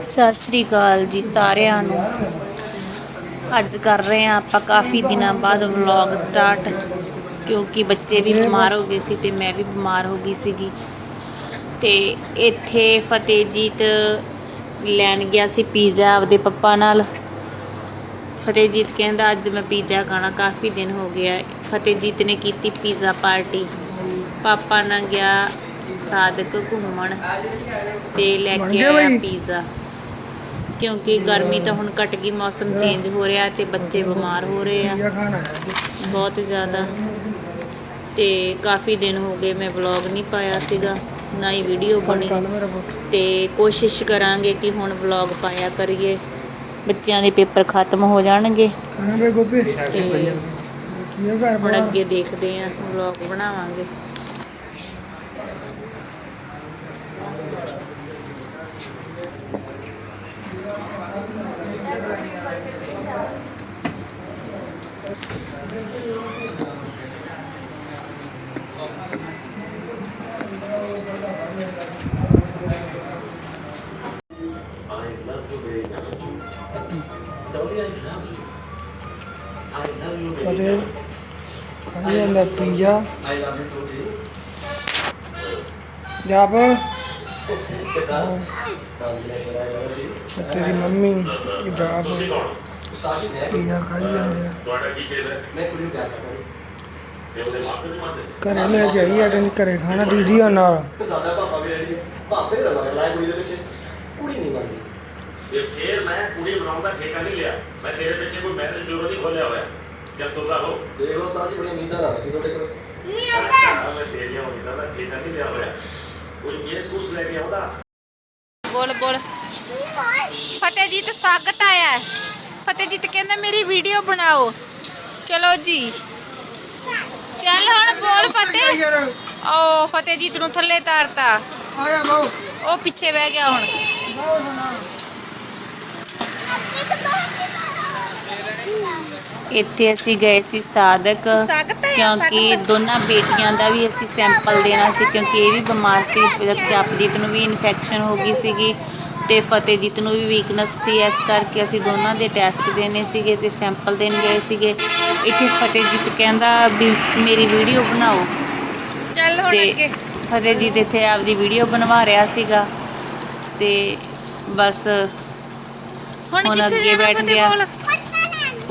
ਸਤਿ ਸ੍ਰੀ ਅਕਾਲ ਜੀ ਸਾਰਿਆਂ ਨੂੰ। ਅੱਜ ਕਰ ਰਹੇ ਹਾਂ ਆਪਾਂ ਕਾਫੀ ਦਿਨਾਂ ਬਾਅਦ ਵਲੌਗ ਸਟਾਰਟ ਕਿਉਂਕਿ ਬੱਚੇ ਵੀ ਬਿਮਾਰ ਹੋ ਗਏ ਸੀ ਤੇ ਮੈਂ ਵੀ ਬਿਮਾਰ ਹੋ ਗਈ ਸੀਗੀ। ਤੇ ਇੱਥੇ ਫਤਿਹਜੀਤ ਲੈਣ ਗਿਆ ਸੀ ਪੀਜ਼ਾ ਆਪਦੇ ਪਪਾ ਨਾਲ। ਫਤਿਹਜੀਤ ਕਹਿੰਦਾ ਅੱਜ ਮੈਂ ਪੀਜ਼ਾ ਖਾਣਾ ਕਾਫੀ ਦਿਨ ਹੋ ਗਿਆ ਫਤਿਹਜੀਤ ਨੇ ਕੀਤੀ ਪੀਜ਼ਾ ਪਾਰਟੀ। ਪਾਪਾ ਨਾਲ ਗਿਆ ਸਾਦਕ ਘੁੰਮਣ ਤੇ ਲੈ ਕੇ ਆਇਆ? ਪੀਜ਼ਾ। ਕਿਉਂਕਿ ਗਰਮੀ ਤਾਂ ਹੁਣ ਘਟ ਗਈ ਮੌਸਮ ਚੇਂਜ ਹੋ ਰਿਹਾ ਤੇ ਬੱਚੇ ਬਿਮਾਰ ਹੋ ਰਹੇ ਆ। ਬਹੁਤ ਜ਼ਿਆਦਾ। ਤੇ ਕਾਫੀ ਦਿਨ ਹੋ ਗਏ ਮੈਂ ਵਲੌਗ ਨਹੀਂ ਪਾਇਆ ਸੀਗਾ ਨਾ ਹੀ ਵੀਡੀਓ ਬਣੀ। ਤੇ ਕੋਸ਼ਿਸ਼ ਕਰਾਂਗੇ ਕਿ ਹੁਣ ਵਲੌਗ ਪਾਇਆ ਕਰੀਏ। ਬੱਚਿਆਂ ਦੇ ਪੇਪਰ ਖਤਮ ਹੋ ਜਾਣਗੇ। ਹੁਣ ਅੱਗੇ ਦੇਖਦੇ ਆਂ ਵਲੌਗ ਬਣਾਵਾਂਗੇ। ਕਦੇ. ਖਾਈ ਜਾਂਦਾ ਪੀਜ਼ਾ I ਤਾਂ ਤੇ ਤੇਰੀ ਮੰਮੀ ਜਾਪ ਉਸਤਾਦ ਜੀ ਨੇ ਪੀਜ਼ਾ ਖਾਈ ਜਾਂਦੇ ਆ। ਤੁਹਾਡਾ ਕੀ ਕੇਸ ਹੈ? ਮੈਂ ਕੁੜੀ ਨੂੰ ਪਿਆਰ ਕਰਦਾ ਤੇ ਉਹਦੇ ਮਾਪੇ ਨਹੀਂ ਮੰਨਦੇ ਘਰੇ ਲੈ ਕੇ ਆਈ ਆ ਕਹਿੰਦੀ ਘਰੇ ਖਾਣਾ ਦੀਦੀ ਆ ਨਾਲ। ਸਾਡਾ ਪਾਪਾ ਵੀ ਰੈਡੀ ਪਾਪੇ ਦਾ ਮਗਰ ਲਾਇਆ ਕੁੜੀ ਦੇ ਪਿੱਛੇ। ਕੁੜੀ ਨਹੀਂ ਮੰਨਦੀ ਤੇ ਫੇਰ ਮੈਂ ਕੁੜੀ ਬਣਾਉਣ ਦਾ ਠੇਕਾ ਨਹੀਂ ਲਿਆ। ਮੈਂ ਤੇਰੇ ਪਿੱਛੇ ਕੋਈ ਮੈਰਿਜ ਬਿਊਰੋ ਨਹੀਂ ਖੋਲਿਆ ਹੋਇਆ। ਜਦ ਤੁਰਦਾ ਹੋ ਉਸਤਾਦ ਜੀ ਬੜੀ ਉਮੀਦਾਂ ਨਾਲ ਸੀ ਤੁਹਾਡੇ ਕੋਲ। ਮੈਂ ਤੇਰੀਆਂ ਉਮੀਦਾਂ ਦਾ ਠੇਕਾ ਨਹੀਂ ਲਿਆ ਹੋਇਆ। ਕੋਈ ਕੇਸ ਕੂਸ ਲੈ ਕੇ ਆਉਂਦਾ ਬੋਲ ਬੋਲ ਫਤਿਹਜੀਤ ਸਵਾਗਤ ਆਇਆ ਹੈ ਫਤਿਹਜੀਤ ਕਹਿੰਦਾ ਮੇਰੀ ਵੀਡੀਓ ਬਣਾਓ। ਚਲੋ ਜੀ। ਚੱਲ ਹੁਣ ਬੋਲ ਫਤਿਹ। ਓ ਫਤਿਹਜੀਤ ਨੂੰ ਥੱਲੇ ਤਾਰਤਾ। ਆਇਆ ਬਾਉ ਉਹ ਪਿੱਛੇ ਬਹਿ ਗਿਆ ਹੁਣ। ਇੱਥੇ ਅਸੀਂ ਗਏ ਸੀ ਸਾਦਕ ਕਿਉਂਕਿ ਦੋਨਾਂ ਬੇਟੀਆਂ ਦਾ ਵੀ ਅਸੀਂ ਸੈਂਪਲ ਦੇਣਾ ਸੀ ਕਿਉਂਕਿ ਇਹ ਵੀ ਬਿਮਾਰ ਸੀ। ਜਪਦੀਤ ਨੂੰ ਵੀ ਇਨਫੈਕਸ਼ਨ ਹੋ ਗਈ ਸੀਗੀ। ਤੇ ਫਤਿਹਜੀਤ ਨੂੰ ਵੀ ਵੀਕਨੈਸ ਸੀ ਇਸ ਕਰਕੇ ਅਸੀਂ ਦੋਨਾਂ ਦੇ ਟੈਸਟ ਦੇਣੇ ਸੀਗੇ ਤੇ ਸੈਂਪਲ ਦੇਣ ਗਏ ਸੀਗੇ। ਇੱਥੇ ਫਤਿਹਜੀਤ ਕਹਿੰਦਾ ਵੀ ਮੇਰੀ ਵੀਡੀਓ ਬਣਾਓ। ਚੱਲ ਹੁਣ ਤੇ ਅੱਗੇ। ਫਤਿਹਜੀਤ ਇੱਥੇ ਆਪਦੀ ਵੀਡੀਓ ਬਣਵਾ ਰਿਹਾ ਸੀਗਾ। ਤੇ ਬਸ ਹੁਣ ਅੱਗੇ ਬੈਠ ਗਿਆ।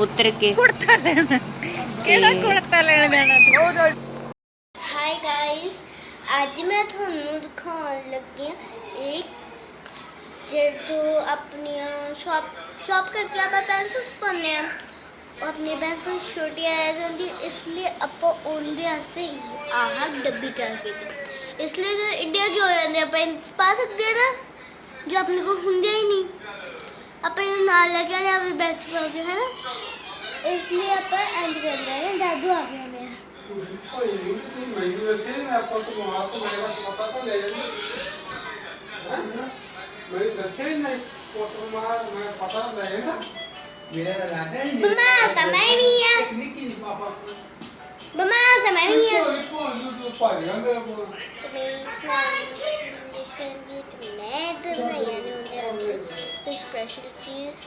ਉਤਰ ਕੇ। ਕੁੜਤਾ ਲੈਣਾ। ਕਿਹੜਾ ਕੁੜਤਾ ਲੈਣ ਜਾਣਾ ਤੂੰ? ਹਾਈ ਗਾਇਸ ਅੱਜ ਮੈਂ ਤੁਹਾਨੂੰ ਦਿਖਾਉਣ ਲੱਗੀ ਹਾਂ ਇੱਕ ਜੋ ਆਪਣੀਆਂ ਸ਼ਾਪ ਸ਼ਾਪ ਕਰਕੇ ਆਪਾਂ ਪੈਨਸਲਸ ਪਾਉਂਦੇ ਆ ਉਹ ਆਪਣੀ ਪੈਨਸਲ ਛੋਟੀ ਆ ਜਾਂਦੀ ਹੈ, ਇਸ ਲਈ ਆਪਾਂ ਉਹਦੇ ਵਾਸਤੇ ਹੀ ਆਹ ਡੱਬੀ ਤਿਆਰ ਕੀਤੀ ਇਸ ਲਈ ਜੋ ਇੰਡੀਆ ਕੀ ਹੋ ਜਾਂਦੇ ਆਪਾਂ ਇਹ 'ਚ ਪਾ ਸਕਦੇ ਆ ਨਾ ਜੋ ਆਪਣੇ ਕੋਲ ਹੁੰਦੇ ਹੀ ਨਹੀਂ ਆਪਾਂ ਇਹਨੂੰ ਨਾਲ ਲੈ ਕੇ ਆਨੇ ਆਪਣੀ ਬੈਗ 'ਚ ਪਾ ਕੇ ਹੈ ਨਾ ਇਸ ਲਈ ਆਪਾਂ ਇੰਜ ਕਰਦੇ ਹਾਂ ਦਾਦੂ ਆ ਗਏ ਨੇ ਬਿਮਾਰ ਤਾਂ ਮੈਂ ਵੀ ਆ ਬਿਮਾਰ ਤਾਂ ਮੈਂ ਵੀ ਆ ਤੇ ਮੇਰੀ ਫਰੈਂਡ ਦੇਖਣ ਦੀ ਤੇ ਮੈਂ ਤੇ ਬਣਾਈਆਂ ਨੇ ਉਹਦੇ ਵਾਸਤੇ ਕੋਈ ਸਪੈਸ਼ਲ ਚੀਜ਼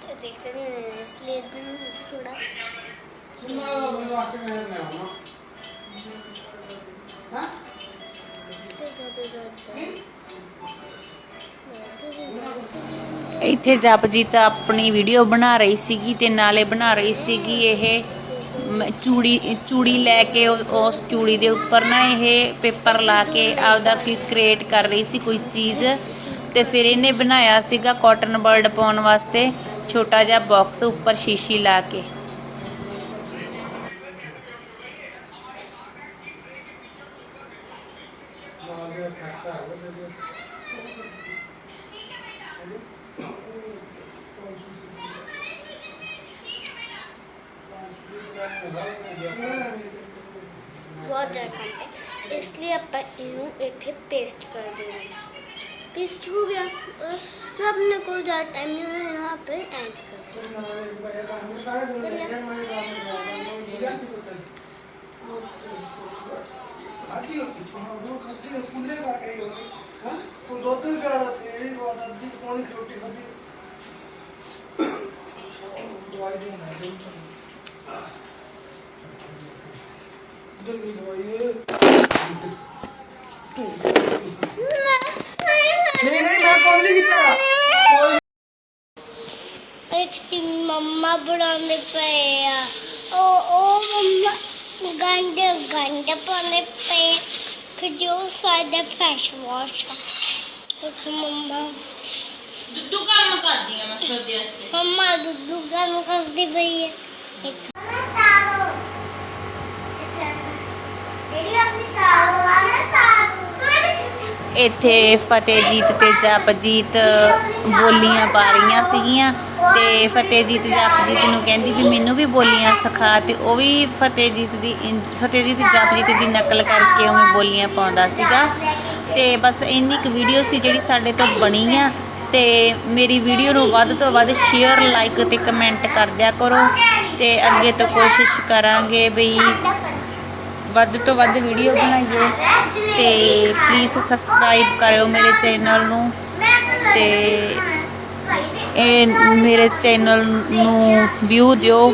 तो देखते नहीं हैं, इसलिए दिन थोड़ा इसलिए ज्यादा जाता है ਇੱਥੇ ਜਪਜੀਤ ਆਪਣੀ ਵੀਡੀਓ ਬਣਾ ਰਹੀ ਸੀਗੀ ਤੇ ਨਾਲੇ ਬਣਾ ਰਹੀ ਸੀਗੀ ਇਹ ਚੂੜੀ ਚੂੜੀ ਲੈ ਕੇ ਉਸ ਚੂੜੀ ਦੇ ਉੱਪਰ ਨਾ ਇਹ ਪੇਪਰ ਲਾ ਕੇ ਆਪਦਾ ਕੋਈ ਕ੍ਰੀਏਟ ਕਰ ਰਹੀ ਸੀ ਕੋਈ ਚੀਜ਼ ਤੇ ਫਿਰ ਇਹਨੇ ਬਣਾਇਆ ਸੀਗਾ ਕਾਟਨ ਬਰਡ ਪਾਉਣ ਵਾਸਤੇ ਛੋਟਾ ਜਿਹਾ ਬਾਕਸ ਉੱਪਰ ਸ਼ੀਸ਼ੀ ਲਾ ਕੇ। कम है इसलिए अपन इनू इतने पेस्ट कर दे रहे हैं। पेस्ट हो गया। मैं अपने को ज़्यादा टाइम नहीं हुआ यहाँ पे एंड कर ਦੁੱਧ ਵੀ ਪਿਆ ਦਾ ਸੀ ਇਹ ਬਾਤ ਅੱਧੀ ਕੁ ਪੌਣੀ ਕੁ ਰੋਟੀ ਖਾਧੀ ਦਵਾਈ ਦੇਣਾ ਦੇ ਦਿੱਲੀ ਦਵਾਈ ਹੈ ਨਹੀਂ ਨਹੀਂ ਮੈਂ ਕੋਈ ਨਹੀਂ ਕੀਤਾ ਇੱਕ ਮੰਮਾ ਬਣਾਉਂਦੇ ਪਏ ਆ ਉਹ ਉਹ ਮੰਮਾ ਗੰਦ ਗੰਦ ਪਾਉਂਦੇ ਪਏ ਖਜੂਰ ਸਾਡਾ ਫੇਸ ਵਾਸ਼ ਉਸ ਮੰਮਾ। ਦੁੱਦੂ ਕੰਮ ਕਰਦੀ ਆ ਮੈਂ ਤੁਹਾਡੇ ਵਾਸਤੇ। ਮੰਮਾ ਦੁੱਧੂ ਕੰਮ ਕਰਦੀ ਪਈ ਹੈ ਇਹਦੇ ਇੱਥੇ ਫਤਿਹਜੀਤ ਤੇ ਜਪਜੀਤ ਬੋਲੀਆਂ ਪਾ ਰਹੀਆਂ ਸੀਗੀਆਂ ਤੇ ਫਤਿਹਜੀਤ ਜਪਜੀਤ ਨੂੰ ਕਹਿੰਦੀ ਵੀ ਮੈਨੂੰ ਵੀ ਬੋਲੀਆਂ ਸਿਖਾ ਤੇ ਉਹ ਵੀ ਫਤਿਹਜੀਤ ਦੀ ਫਤਿਹਜੀਤ ਜਪਜੀਤ ਦੀ ਨਕਲ ਕਰਕੇ ਉਵੇਂ ਬੋਲੀਆਂ ਪਾਉਂਦਾ ਸੀਗਾ। ਤੇ ਬਸ ਇੰਨੀ ਕੁ ਵੀਡੀਓ ਸੀ ਜਿਹੜੀ ਸਾਡੇ ਤੋਂ ਬਣੀ ਆ ਤੇ ਮੇਰੀ ਵੀਡੀਓ ਨੂੰ ਵੱਧ ਤੋਂ ਵੱਧ ਸ਼ੇਅਰ ਲਾਈਕ ਤੇ ਕਮੈਂਟ ਕਰ ਦਿਆ ਕਰੋ ਤੇ ਅੱਗੇ ਤੋਂ ਕੋਸ਼ਿਸ਼ ਕਰਾਂਗੇ ਬਈ ਵੱਧ ਤੋਂ ਵੱਧ ਵੀਡੀਓ ਬਣਾਈਏ ਤੇ ਪਲੀਜ਼ ਸਬਸਕ੍ਰਾਈਬ ਕਰਿਓ ਮੇਰੇ ਚੈਨਲ ਨੂੰ ਤੇ ਇਹ ਮੇਰੇ ਚੈਨਲ ਨੂੰ ਵਿਊ ਦਿਓ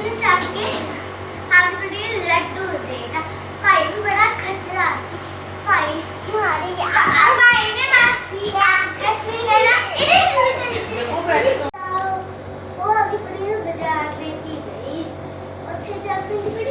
ਲੱਡੂ ਦੇਗਾ ਭਾਈ ਵੀ ਬੜਾ ਖਚਰਾ ਸੀ ਭਾਈ ਮਾਰੀ ਭਾਈ ਨੇ ਮਾਰੀ ਖਚਰੀ ਹੈ ਨਾ ਇਹਦੇ ਉਹ ਬੈਠੋ ਉਹ ਅਗੀ ਪੜੀ ਨੂੰ ਬਾਜ਼ਾਰ ਲੈ ਕੇ ਗਈ ਉੱਥੇ ਜਾ